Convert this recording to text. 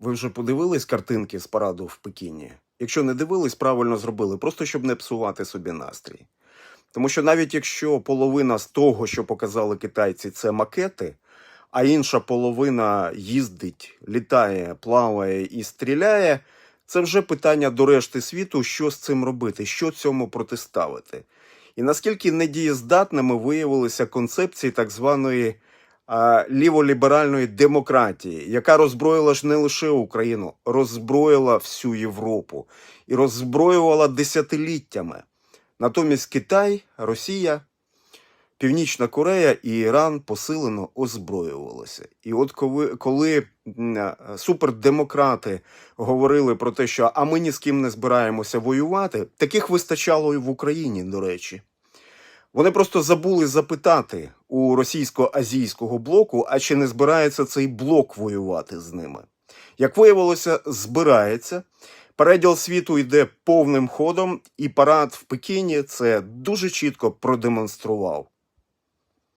Ви вже подивились картинки з параду в Пекіні? Якщо не дивились, правильно зробили, просто щоб не псувати собі настрій. Тому що навіть якщо половина з того, що показали китайці, це макети, а інша половина їздить, літає, плаває і стріляє, це вже питання до решти світу, що з цим робити, що цьому протиставити. І наскільки недієздатними виявилися концепції так званої ліволіберальної демократії, яка роззброїла ж не лише Україну, роззброїла всю Європу і роззброювала десятиліттями. Натомість Китай, Росія, Північна Корея і Іран посилено озброювалися. І от коли, коли супердемократи говорили про те, що а ми ні з ким не збираємося воювати, таких вистачало і в Україні, до речі. Вони просто забули запитати у російсько-азійського блоку, а чи не збирається цей блок воювати з ними. Як виявилося, збирається. Переділ світу йде повним ходом, і парад в Пекіні це дуже чітко продемонстрував.